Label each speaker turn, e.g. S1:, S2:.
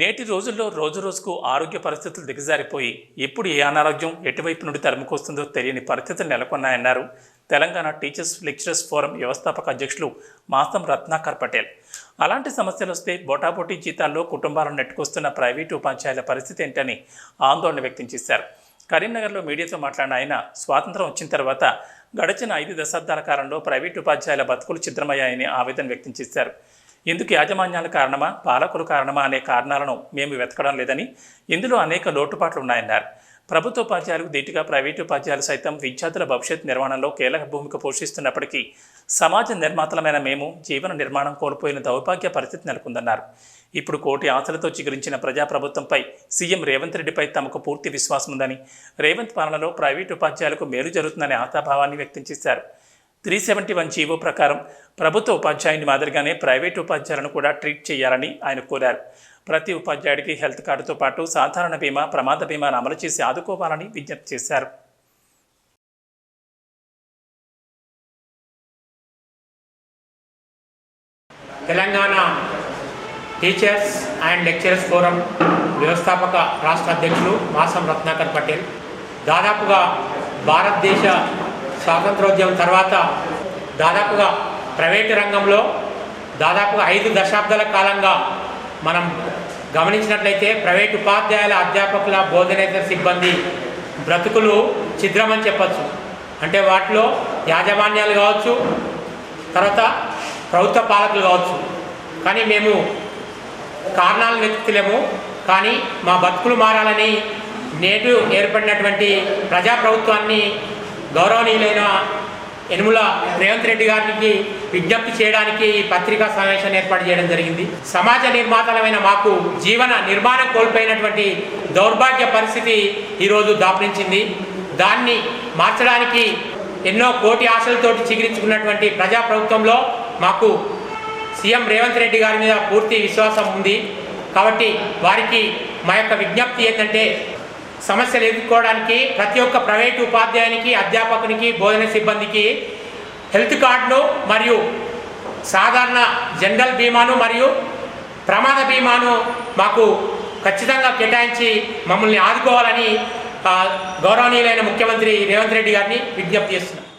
S1: నేటి రోజుల్లో రోజు రోజుకు ఆరోగ్య పరిస్థితులు దిగజారిపోయి ఎప్పుడు ఏ అనారోగ్యం ఎటువైపు నుండి తరుముకొస్తుందో తెలియని పరిస్థితులు నెలకొన్నాయన్నారు తెలంగాణ టీచర్స్ లెక్చరర్స్ ఫోరం వ్యవస్థాపక అధ్యక్షులు మాసం రత్నాకర్ పటేల్. అలాంటి సమస్యలు వస్తే బొటాబొటీ జీతాల్లో కుటుంబాలను నెట్టుకొస్తున్న ప్రైవేటు ఉపాధ్యాయుల పరిస్థితి ఏంటని ఆందోళన వ్యక్తం చేశారు. కరీంనగర్లో మీడియాతో మాట్లాడిన ఆయన స్వాతంత్రం వచ్చిన తర్వాత గడిచిన ఐదు దశాబ్దాల కాలంలో ప్రైవేటు ఉపాధ్యాయుల బతుకులు ఛిద్రమయ్యాయని ఆవేదన వ్యక్తం చేశారు. ఇందుకు యాజమాన్యాల కారణమా పాలకులు కారణమా అనే కారణాలను మేము వెతకడం లేదని ఇందులో అనేక లోటుపాట్లు ఉన్నాయన్నారు. ప్రభుత్వ ఉపాధ్యాయులకు దీటుగా ప్రైవేటు ఉపాధ్యాయులు సైతం విద్యార్థుల భవిష్యత్ నిర్వహణలో కీలక భూమిక పోషిస్తున్నప్పటికీ సమాజ నిర్మాతలమైన మేము జీవన నిర్మాణం కోల్పోయిన దౌర్భాగ్య పరిస్థితి నెలకొందన్నారు. ఇప్పుడు కోటి ఆశలతో చిగురించిన ప్రజాప్రభుత్వంపై సీఎం రేవంత్ రెడ్డిపై తమకు పూర్తి విశ్వాసం ఉందని రేవంత్ పాలనలో ప్రైవేటు ఉపాధ్యాయులకు మేలు జరుగుతుందనే ఆశాభావాన్ని వ్యక్తం చేశారు. త్రీ సెవెంటీ వన్ జీవో ప్రకారం ప్రభుత్వ ఉపాధ్యాయుని మాదిరిగానే ప్రైవేటు ఉపాధ్యాయులను కూడా ట్రీట్ చేయాలని ఆయన కోరారు. ప్రతి ఉపాధ్యాయుడికి హెల్త్ కార్డుతో పాటు సాధారణ బీమా ప్రమాద బీమాను అమలు చేసి ఆదుకోవాలని విజ్ఞప్తి చేశారు.
S2: Telangana teachers and lecturers forum వ్యవస్థాపక రాష్ట్ర అధ్యక్షులు మాసం రత్నాకర్ పటేల్. దాదాపుగా భారతదేశ స్వాతంత్రోద్యమం తర్వాత దాదాపుగా ప్రైవేటు రంగంలో దాదాపుగా ఐదు దశాబ్దాల కాలంగా మనం గమనించినట్లయితే ప్రైవేటు ఉపాధ్యాయుల అధ్యాపకుల బోధనేతర సిబ్బంది బ్రతుకులు ఛిద్రమని చెప్పచ్చు. అంటే వాటిలో యాజమాన్యాలు కావచ్చు తర్వాత ప్రభుత్వ పాలకులు కావచ్చు. కానీ మేము కారణాలు వెతుకుతలేము. కానీ మా బతుకులు మారాలని నేడు ఏర్పడినటువంటి ప్రజాప్రభుత్వాన్ని గౌరవనీయులైన యనుముల రేవంత్ రెడ్డి గారికి విజ్ఞప్తి చేయడానికి ఈ పత్రికా సమావేశాన్ని ఏర్పాటు చేయడం జరిగింది. సమాజ నిర్మాతలమైన మాకు జీవన నిర్మాణం కోల్పోయినటువంటి దౌర్భాగ్య పరిస్థితి ఈరోజు దాపురించింది. దాన్ని మార్చడానికి ఎన్నో కోటి ఆశలతోటి చిగురించుకున్నటువంటి ప్రజాప్రభుత్వంలో మాకు సీఎం రేవంత్ రెడ్డి గారి మీద పూర్తి విశ్వాసం ఉంది. కాబట్టి వారికి మా యొక్క విజ్ఞప్తి ఏంటంటే సమస్యలు ఎదుర్కోవడానికి ప్రతి ఒక్క ప్రైవేటు ఉపాధ్యాయునికి అధ్యాపకునికి బోధన సిబ్బందికి హెల్త్ కార్డును మరియు సాధారణ జనరల్ బీమాను మరియు ప్రమాద బీమాను మాకు ఖచ్చితంగా కేటాయించి మమ్మల్ని ఆదుకోవాలని గౌరవనీయులైన ముఖ్యమంత్రి రేవంత్ రెడ్డి గారిని విజ్ఞప్తి చేస్తున్నాం.